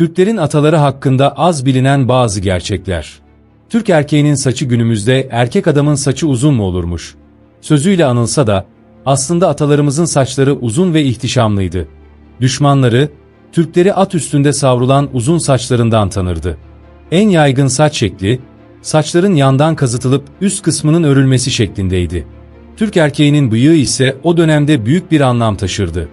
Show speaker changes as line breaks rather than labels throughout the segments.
Türklerin ataları hakkında az bilinen bazı gerçekler. Türk erkeğinin saçı günümüzde erkek adamın saçı uzun mu olurmuş? Sözüyle anılsa da aslında atalarımızın saçları uzun ve ihtişamlıydı. Düşmanları, Türkleri at üstünde savrulan uzun saçlarından tanırdı. En yaygın saç şekli, saçların yandan kazıtılıp üst kısmının örülmesi şeklindeydi. Türk erkeğinin bıyığı ise o dönemde büyük bir anlam taşırdı.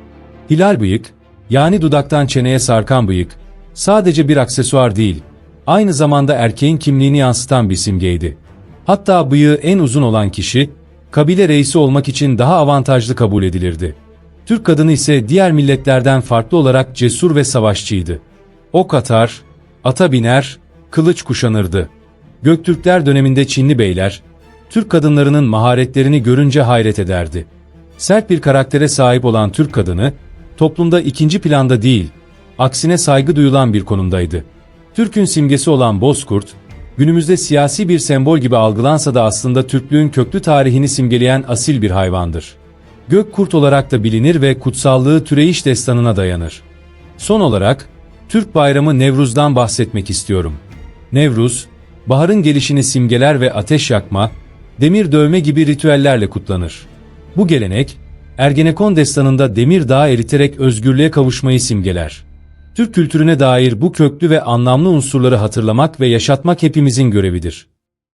Hilal bıyık, yani dudaktan çeneye sarkan bıyık, sadece bir aksesuar değil, aynı zamanda erkeğin kimliğini yansıtan bir simgeydi. Hatta bıyığı en uzun olan kişi, kabile reisi olmak için daha avantajlı kabul edilirdi. Türk kadını ise diğer milletlerden farklı olarak cesur ve savaşçıydı. Ok atar, ata biner, kılıç kuşanırdı. Göktürkler döneminde Çinli beyler, Türk kadınlarının maharetlerini görünce hayret ederdi. Sert bir karaktere sahip olan Türk kadını, toplumda ikinci planda değil, aksine saygı duyulan bir konumdaydı. Türk'ün simgesi olan Bozkurt, günümüzde siyasi bir sembol gibi algılansa da aslında Türklüğün köklü tarihini simgeleyen asil bir hayvandır. Gök kurt olarak da bilinir ve kutsallığı Türeyiş destanına dayanır. Son olarak, Türk bayramı Nevruz'dan bahsetmek istiyorum. Nevruz, baharın gelişini simgeler ve ateş yakma, demir dövme gibi ritüellerle kutlanır. Bu gelenek, Ergenekon destanında demir dağı eriterek özgürlüğe kavuşmayı simgeler. Türk kültürüne dair bu köklü ve anlamlı unsurları hatırlamak ve yaşatmak hepimizin görevidir.